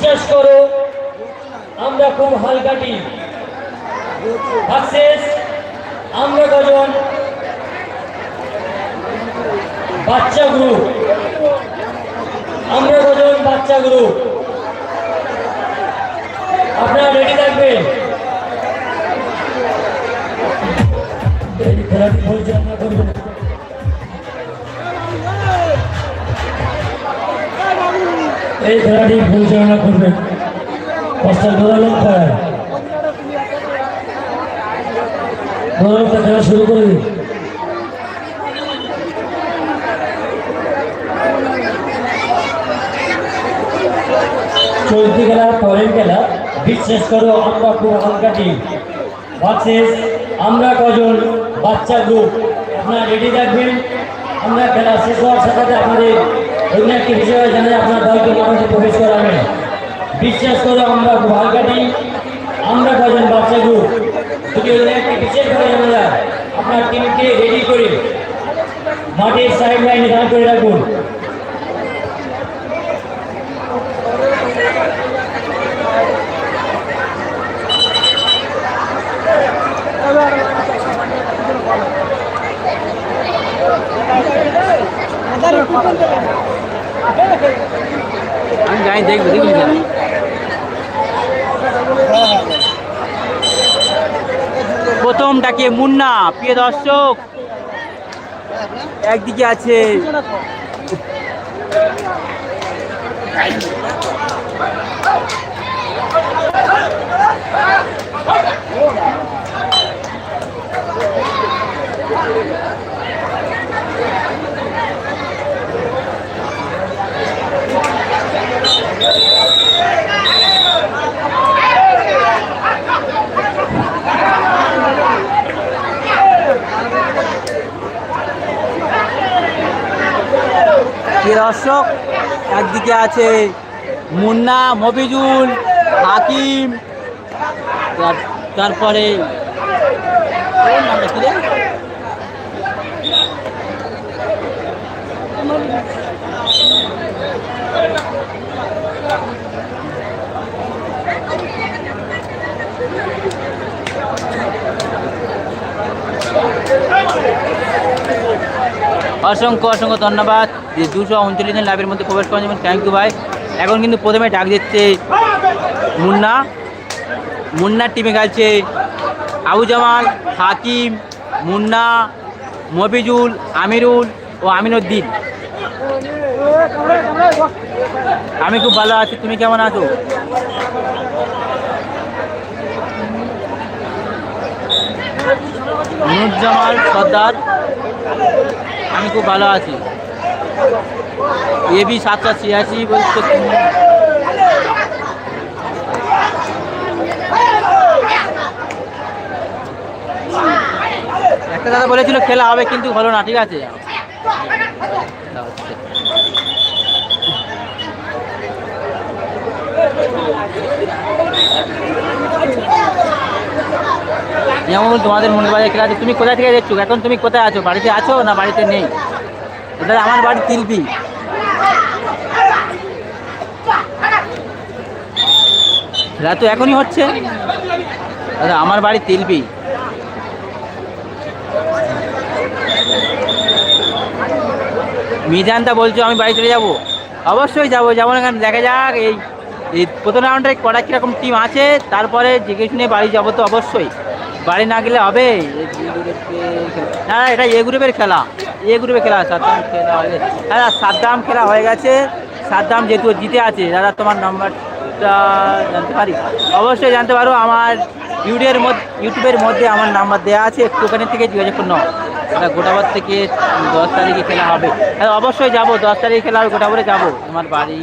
বিশ্বাস করো, আমরা খুব হালকা টিম আমরা কজন? বাচ্চা গ্রুপ আমরা কজন বাচ্চা গ্রুপ আপনারা রেডি থাকবেন? খেলাটি পরিচালনা করবেন। এই খেলাটি পরিচালনা করবেন। দোলালমটা খেলা শুরু করে দিন। চলতি খেলা, পরের খেলা, বিশ্বাস করো, আমরা খুব হালকা টিম। ভার্সেস আমরা কজন বাচ্চা গ্রুপ আপনারা রেডি থাকবেন? আমরা খেলা শেষ হওয়ার সাথে আমাদের অন্য একটি বিষয় জানাই, আপনার দলকে মাঠে প্রবেশ করাবেন বিশ্বাস করো আমরা হালকা টিম আমরা কজন বাচ্চা গ্রুপ? যদি অন্য একটি বিশেষ করে জানা আপনার টিমকে রেডি করে মাঠের সাইড লাইনে দাঁড় করে রাখুন। আমি যাই দেখব দেখবি প্রথম ডাকে মুন্না প্রিয় দর্শক। একদিকে আছে। দর্শক একদিকে আছে মুন্না মফিজুল হাকিম তার- তারপরে অসংখ্য অসংখ্য ধন্যবাদ যে দুশো উনচল্লিশ জন লাইভের মধ্যে প্রবেশ করার জন্য থ্যাংক ইউ ভাই। এখন কিন্তু প্রথমে ডাক দিচ্ছে মুন্না। মুন্নার টিমে গেছে আবু জামাল, হাকিম, মুন্না, মফিজুল, আমিরুল ও আমিনুদ্দিন। আমি খুব ভালো আছি, তুমি কেমন আছো? নুরজামাল সর্দার। আমি খুব ভালো আছি। এবি সাতশো ছিয়াশি বলছে। একটা দাদা বলেছিল খেলা হবে কিন্তু হলো না, ঠিক আছে? যেমন তোমাদের মনে বাজার খেলা তুমি কোথায় থেকে দেখছ? এখন তুমি কোথায় আছো? বাড়িতে আছো না বাড়িতে নেই? এটা আমার বাড়ি তিলপি। খেলা তো এখনই হচ্ছে? দাদা আমার বাড়ি তিলপি। মিজানটা বলছো, আমি বাড়ি চলে যাব। অবশ্যই যাব যেমন না কেন? দেখা যাক, এই এই প্রথম রাউন্ডে কটা কীরকম টিম আছে, তারপরে জিজ্ঞেস নিয়ে বাড়ি যাব তো অবশ্যই। বাড়ি না গেলে হবে? হ্যাঁ এটা এ গ্রুপের খেলা। এ গ্রুপের খেলা, সাদ্দাম খেলা হয়ে সাদ্দাম খেলা হয়ে গেছে। সাদ্দাম যেহেতু জিতে আছে, দাদা, তোমার নাম্বারটা জানতে পারি? অবশ্যই জানতে পারো, আমার ইউটিউবের মধ্যে ইউটিউবের মধ্যে আমার নাম্বার দেওয়া আছে, একটুখানি থেকে যোগাযোগ করুন এটা গোটাবার থেকে দশ তারিখে খেলা হবে। হ্যাঁ অবশ্যই যাব, দশ তারিখে খেলা হবে, গোটাবারে যাব। তোমার বাড়ি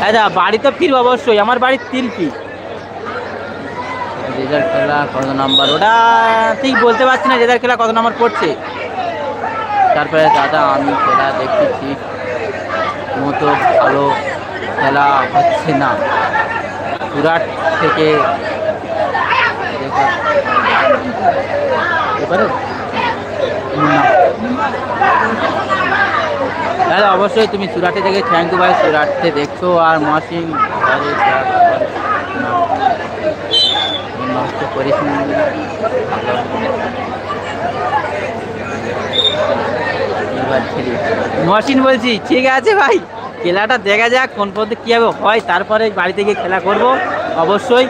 দাদা বাড়ি তো ফিরবো অবশ্যই। আমার বাড়ি তিলপি রেজাল্ট খেলা কত নাম্বার? ওটা ঠিক বলতে পারছি না, রেজাল্ট খেলা কত নাম্বার পড়ছে। তারপরে দাদা, আমি খেলা দেখতেছি মতো ভালো খেলা হচ্ছে না। সুরাট থেকে দেখা- দাদা অবশ্যই তুমি সুরাটে থেকে থ্যাংক ইউ ভাই সুরাটে দেখছ আর মাসিং করিস মহসিন বলছি ঠিক আছে ভাই খেলাটা দেখা যাক কোন পর্যন্ত কীভাবে হয় তারপরে বাড়িতে গিয়ে খেলা করব অবশ্যই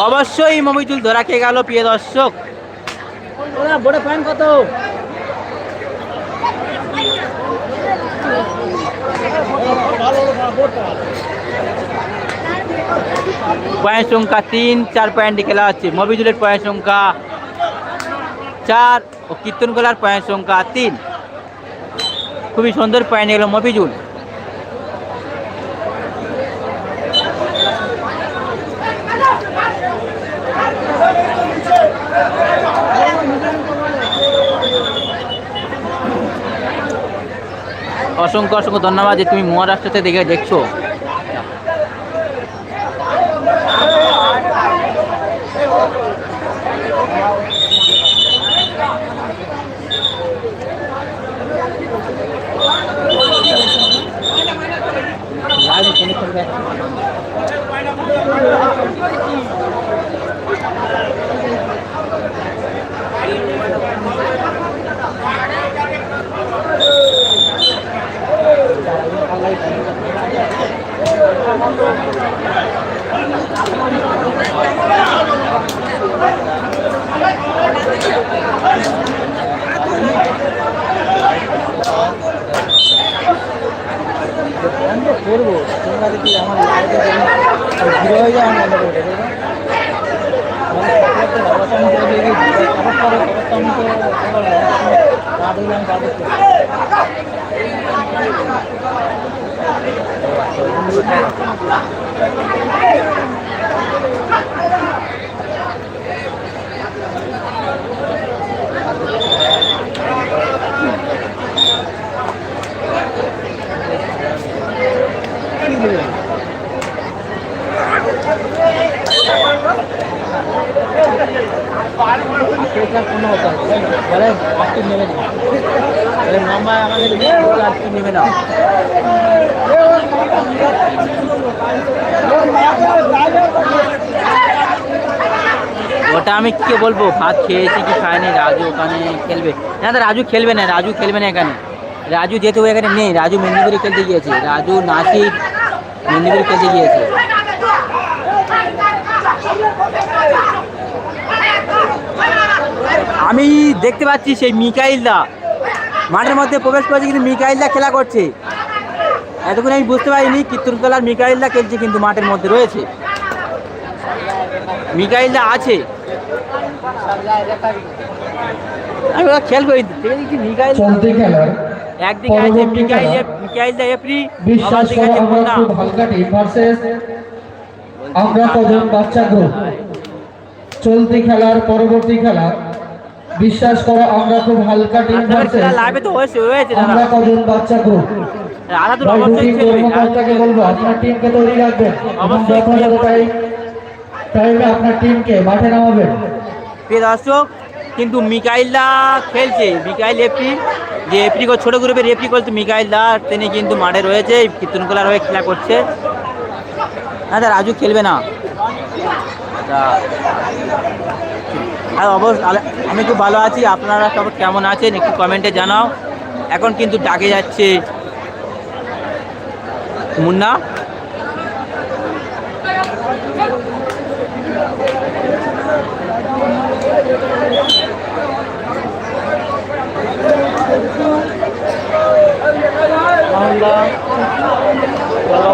অবশ্যই মমিজুল ধরা খেয়ে গেল প্রিয় দর্শক ওরা বড় ফ্যান কত পয়েন্ট সংখ্যা তিন, চার পয়েন্টে খেলা হচ্ছে। মবিজুলের পয়েন্ট সংখ্যা চার ও কীর্তন কলার পয়েন্ট সংখ্যা তিন। খুবই সুন্দর পয়েন্ট গেল মফিজুল অসংখ্য অসংখ্য ধন্যবাদ যে তুমি মহারাষ্ট্রতে দেখে দেখছ। তোমরা যদি আমার লাইভে জিরো হয়ে যায় আমি বন্ধ করে দেবো কোনো হতো বলে আজকে ওটা আমি কি বলব? ভাত খেয়েছি কি খায়নি রাজু ওখানে খেলবে। না রাজু খেলবে না, রাজু খেলবে না এখানে। রাজু যেহেতু এখানে নেই, রাজু মেদিনীপুরে খেলতে গিয়েছে। রাজু নাসিক মেদিনীপুরে খেলতে গিয়েছে। আমি দেখতে পাচ্ছি সেই মিকাইলদা মাঠের মধ্যে প্রবেশ করেছে কিন্তু মিকাইলদা খেলা করছে। এতক্ষণ আমি বুঝতে পারিনি কীর্তনতলার মিকাইলদা খেলছে কিন্তু মাঠের মধ্যে রয়েছে। মিকাইলদা আছে। আমি করি। মিকাইল একদিকে আছে মিকাইল। মিকাইলদা এপ্রি অপরদিকে আছে মুন্না। আমরা কজন বাচ্চা গ্রুপ চলতি খেলার পরবর্তী খেলা। বিশ্বাস করো আমরা খুব হালকা টিম আমরা কজন বাচ্চা গ্রুপ আলাদা তো ভাই অবশ্যই দুটি খেলবে কর্মকর্তাকে বলব আপনার টিমকে তৈরি রাখবেন। যথাযথ টাইম টাইমে আপনার টিমকে মাঠে নামাবেন। প্রিয় দর্শক কিন্তু মিকাইলদা খেলছে। মিকাইল যে ছোট গ্রুপের এপ্রি করছে মিকাইলদা তিনি কিন্তু মাঠে রয়েছে কীর্তনকলার হয়ে খেলা করছে। দাদা রাজু খেলবে না। আর অবশ্য আমি খুব ভালো আছি। আপনারা সব কেমন আছেন একটু কমেন্টে জানাও। এখন কিন্তু ডাকে যাচ্ছে। মুন্না?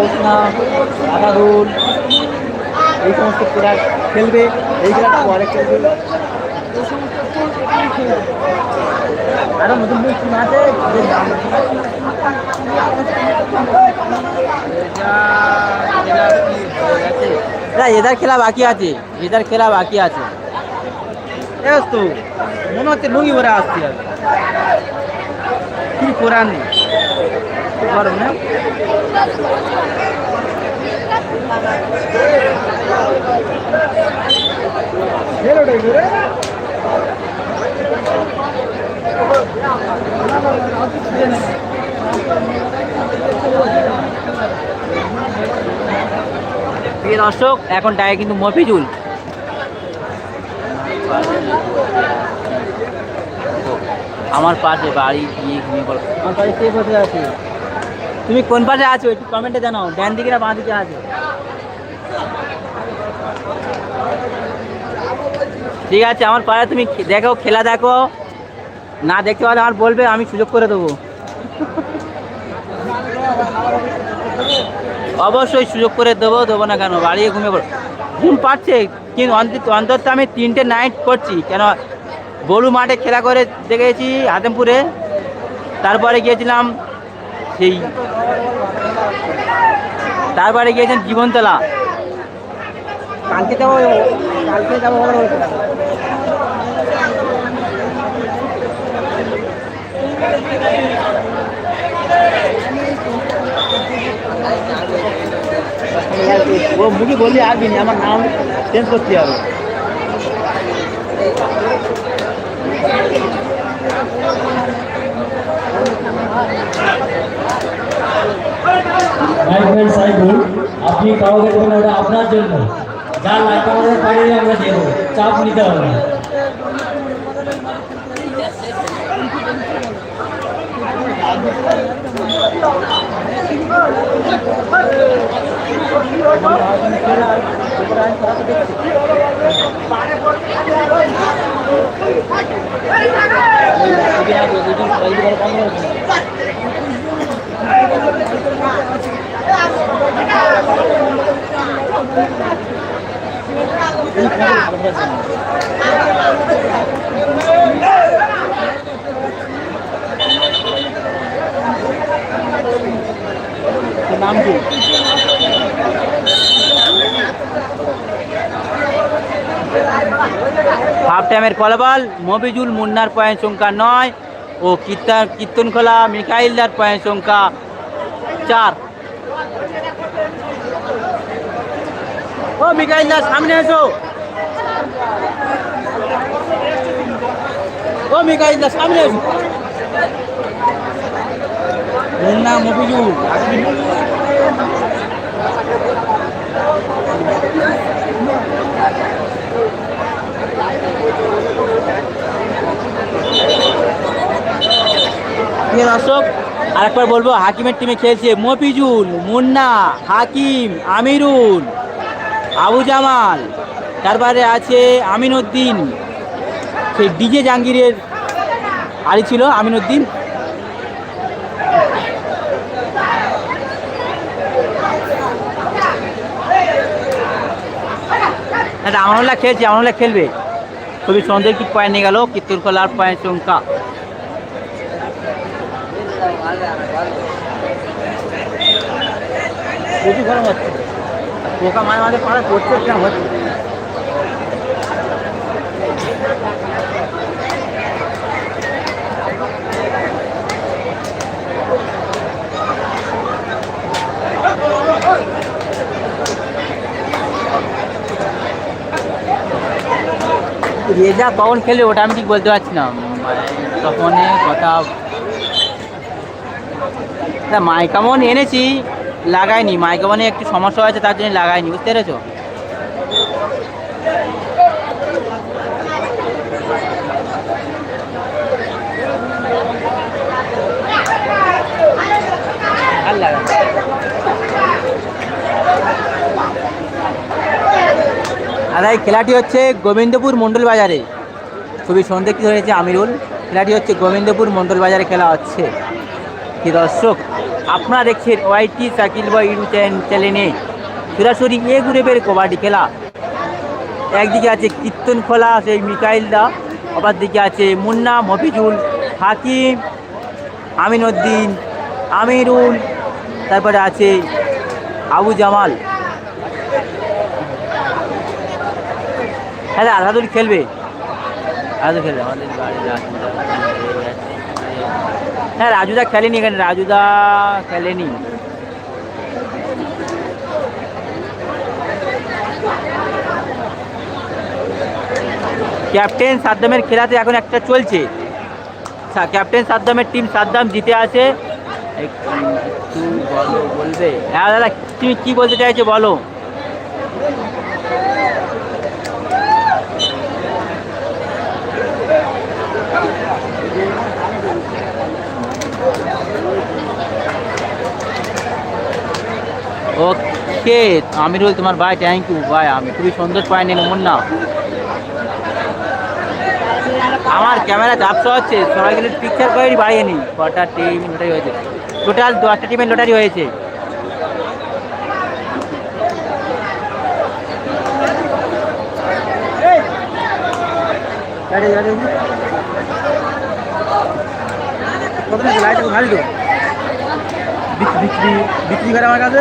উষ্ণা আদারুল এই সমস্ত প্লেয়ার খেলবে এই খেলাটা পরে খেলবে। আরও নতুন নতুন টিম আছে না এদের খেলা বাকি আছে এদের খেলা বাকি আছে। তো মনে হচ্ছে লুঙ্গি ভরে আসছে। আর কি করার নেই? গরম না প্রিয় দর্শক, এখন ডাকে কিন্তু মফিজুল। আমার পাশে বাড়ি, গিয়ে ঘুমিয়ে পড়ো। আমার পাশে কে বসে আছে? তুমি কোন পাশে আছো একটু কমেন্টে জানাও। ডান দিকে না বাঁ দিকে আছো? ঠিক আছে, আমার পাড়া তুমি দেখো, খেলা দেখো। না দেখতে পারলে আমার বলবে, আমি সুযোগ করে দেবো। অবশ্যই সুযোগ করে দেবো দেবো না কেন? বাড়িয়ে ঘুমিয়ে পড়ো। ঘুম পাচ্ছে, কিন্তু অন্তত অন্তত আমি তিনটে নাইট করছি। কেন? বড়ু মাঠে খেলা করে দেখেছি হাতেমপুরে তারপরে গিয়েছিলাম সেই। তারপরে গিয়েছিলাম জীবনতলা। কালকে যাব কালকে যাব ও মুখে বললে আসবি না, আমার নাম চেঞ্জ করতে হবে। ফ্রেন্ড সাইবুল আপনি কাউকে দেবেন ওটা আপনার জন্য যা লাগবে আমাদের আমরা দেবো। চাপ নিতে হবে না। নাম কি হাফ টাইমের ফলাফল মফিজুল মুন্নার পয়েন্ট সংখ্যা নয় ও কীর্তন, কীর্তনখোলা মিকাইলদার পয়েন্ট সংখ্যা চার। ও মিকাইলদার সামনে এসো। ও মিকাইলদার সামনে এসো। মুন্না মফিজুল। প্রিয় দর্শক, আরেকবার বলব, হাকিমের টিমে খেলছে মফিজুল, মুন্না, হাকিম, আমিরুল। আবু জামাল, তারপরে আছে আমিনউদ্দিন সেই ডিজে জাহাঙ্গীরের আড়ি ছিল আমিনউদ্দিন এটা আমনুল্লাহ খেলছে, আমনুল্লাহ খেলবে। খুবই সুন্দর কি পয়েন্ট নিয়ে গেল? কীর্তনকলার পয়েন্ট সংখ্যা। প্রচুর গরম হচ্ছে পোকা মাঝে মাঝে পাড়া পড়ছে কিরম হচ্ছে। রেজা কখন খেলে ওটা আমি ঠিক বলতে পারছি না। মানে তখন কথা না মাইকামন এনেছি। লাগাইনি মাইকামনে একটু সমস্যা হয়েছে, তার জন্য লাগাইনি বুঝতে পেরেছ? আর। এই খেলাটি হচ্ছে গোবিন্দপুর মণ্ডল বাজারে। খুবই সন্দেহ হয়েছে আমিরুল? খেলাটি হচ্ছে গোবিন্দপুর মণ্ডল বাজারে খেলা হচ্ছে। কি দর্শক আপনারা দেখছেন ওয়াইটি সাকিল বা ইউটিউব চ্যানেলে সরাসরি এ গ্রুপের কবাডি খেলা একদিকে আছে কীর্তন খোলা সেই মিকাইল দা অপর দিকে আছে মুন্না মফিজুল হাকিম আমিনউদ্দিন আমিরুল তারপরে আছে আবু জামাল হ্যাঁ আধাদুল খেলবে আধাদুল খেলবে আমাদের হ্যাঁ রাজুদা খেলেনি এখানে, রাজুদা খেলেনি। ক্যাপ্টেন সাদ্দামের খেলাতে এখন একটা চলছে। ক্যাপ্টেন সাদ্দামের টিম সাদ্দাম জিতে আছে। বলো, বলবে? হ্যাঁ দাদা, তুমি কি বলতে চাইছো, বলো। ওকে, আমিরুল, তোমার ভাই থ্যাংক ইউ ভাই, আমি খুবই সুন্দর পয়েন্ট নিল মন না আমার ক্যামেরা ঝাপসা হচ্ছে, সবাই গেলে পিকচার করে বাড়িয়ে নি। কটা টিম লোটারি হয়েছে। টোটাল দশটা টিমের লোটারি হয়েছে। বিক্রি বিক্রি করে আমার কাছে।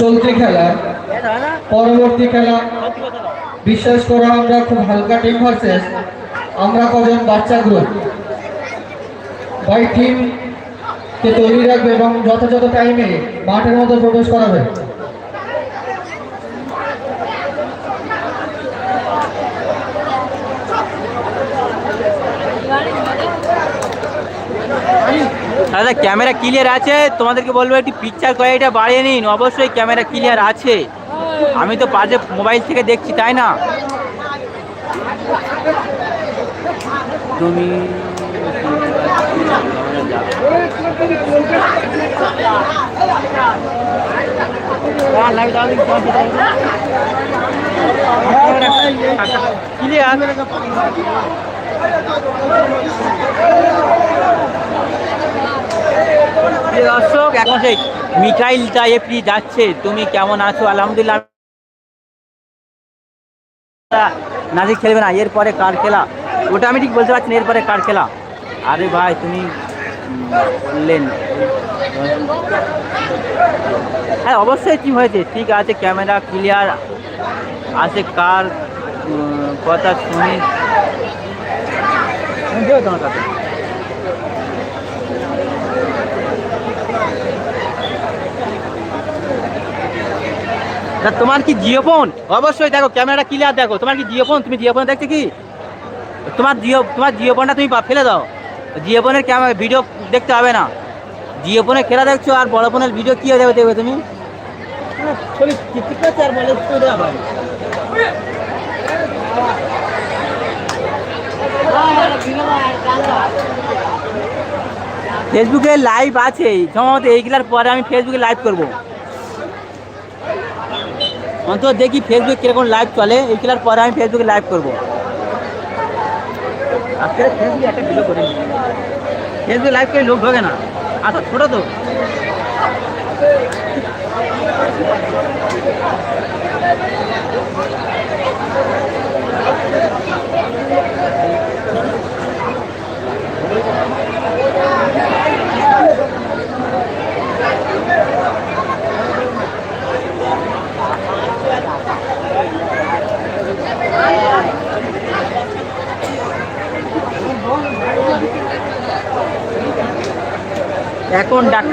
চলতি খেলা। পরবর্তী খেলা। বিশ্বাস করো, আমরা খুব হালকা টিম ভার্সেস আমরা কজন বাচ্চা গ্রুপ। বাই টিমকে তৈরি রাখবে এবং যথাযথ টাইমে মাঠের মধ্যে প্রবেশ করাবে। দাদা ক্যামেরা ক্লিয়ার আছে? তোমাদেরকে বলব একটু পিকচার কোয়ালিটিটা বাড়িয়ে নিন। অবশ্যই ক্যামেরা ক্লিয়ার আছে। আমি তো পাশে মোবাইল থেকে দেখছি, তাই না? তুমি ক্লিয়ার দর্শক, এখন সেই মিঠাইল টাইপি যাচ্ছে। তুমি কেমন আছো? আলহামদুলিল্লাহ। নাজিক খেলবে না, এরপরে কার খেলা? ওটা আমি ঠিক বলতে পারছি না, এরপরে কার খেলা? আরে ভাই, তুমি বললেন। হ্যাঁ অবশ্যই টিম হয়েছে। ঠিক আছে, ক্যামেরা ক্লিয়ার আছে কার কথা শুনি। তোমার কি জিও ফোন অবশ্যই দেখো, ক্যামেরাটা ক্লিয়ার দেখো। তোমার কি জিও ফোন তুমি জিও ফোন দেখতে কি? তোমার জিও তোমার জিও ফোনটা তুমি ফেলে দাও। জিও ফোনের ক্যামেরা ভিডিও দেখতে হবে না। জিও ফোনে খেলা দেখছ আর বড় ফোনের ভিডিও কি দেখবে দেখবে তুমি? ফেসবুকে লাইভ আছে সম্ভবত এইগুলার পরে আমি ফেসবুকে লাইভ করব। অন্তত দেখি ফেসবুক কীরকম লাইভ চলে। এই খেলার পরে আমি ফেসবুকে লাইভ করব। ফেসবুক একটা ভিডিও ফেসবুকে লাইভ করে লোক ঢোকে না। আচ্ছা ছোটো তো।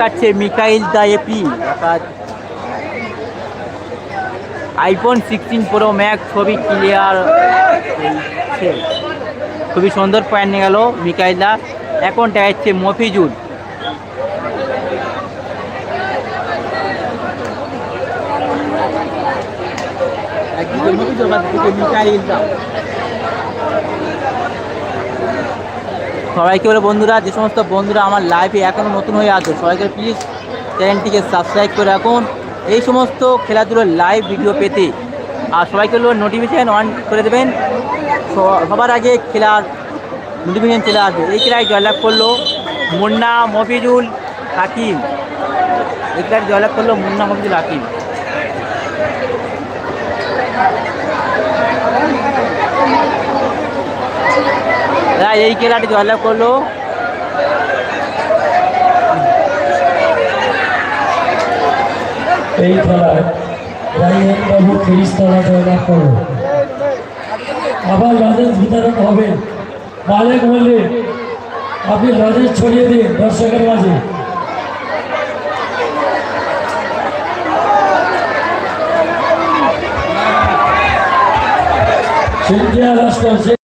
ডাকাচ্ছে মিকাইল দা এপি আইফোন সিক্সটিন প্রো ম্যাক্স ছবি ক্লিয়ার খুবই সুন্দর পয়েন্ট নিয়ে গেল মিকাইল দা। এখন দেখাচ্ছে মফিজুল। মফিজুল মিকাইল দা। সবাইকে বলে বন্ধুরা, যে সমস্ত বন্ধুরা আমার লাইভে এখনও নতুন হয়ে আছে, সবাইকে প্লিজ চ্যানেলটিকে সাবস্ক্রাইব করে রাখুন। এই সমস্ত খেলাধুলোর লাইভ ভিডিও পেতে। আর সবাইকে বলব নোটিফিকেশান অন করে দেবেন। সবার আগে খেলার নোটিফিকেশান চলে আসবে। এই খেলায় জয়লাভ করল মুন্না মফিজুল হাকিম। এই খেলাটি জয়লাভ করল মুন্না মফিজুল হাকিম। এই খেলাটি জয়লাভ করল। এই খেলায় রাইহান বাবু ফিরিস্তারা জয়লাভ করল। আবার রাজেশ বিতরণ হবে। মালিক মল্লিক আপনি রাজেশ ছড়িয়ে দিন দর্শকের মাঝে। সিন্ধিয়া রাষ্ট্র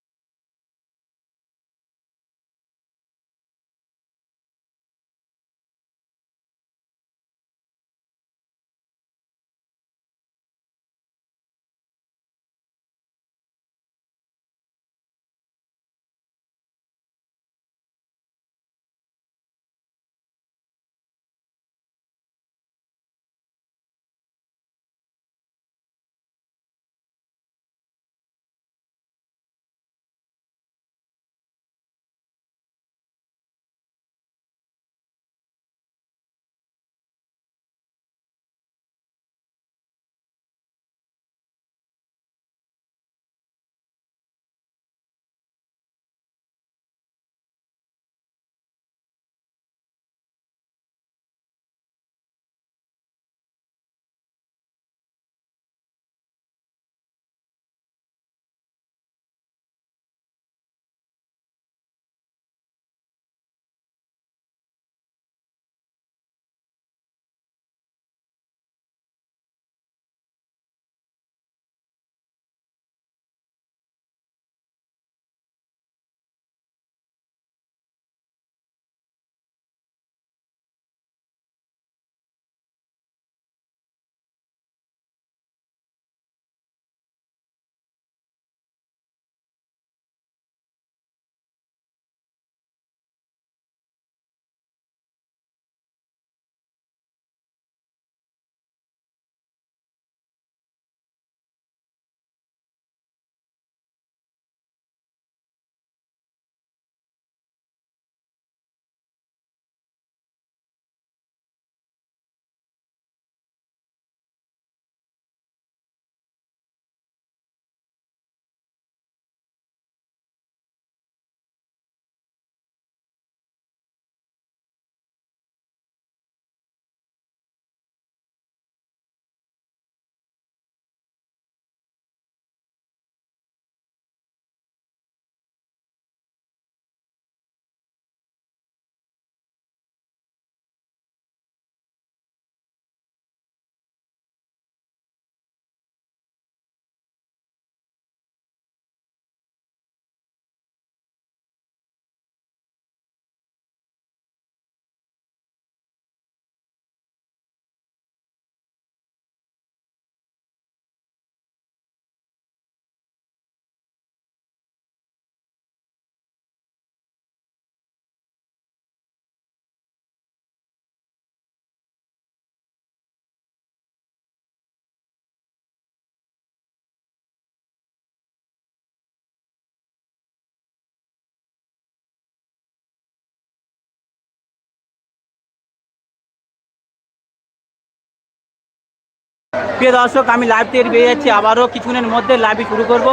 প্রিয় দর্শক, আমি লাইভ থেকে বেরিয়ে যাচ্ছি। আবারও কিছুক্ষণের মধ্যে লাইভই শুরু করব।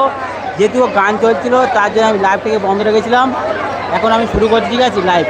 যেহেতু গান চলছিল, তার জন্য আমি লাইভ থেকে বন্ধ রেখেছিলাম। এখন আমি শুরু করছি, ঠিক আছে লাইভ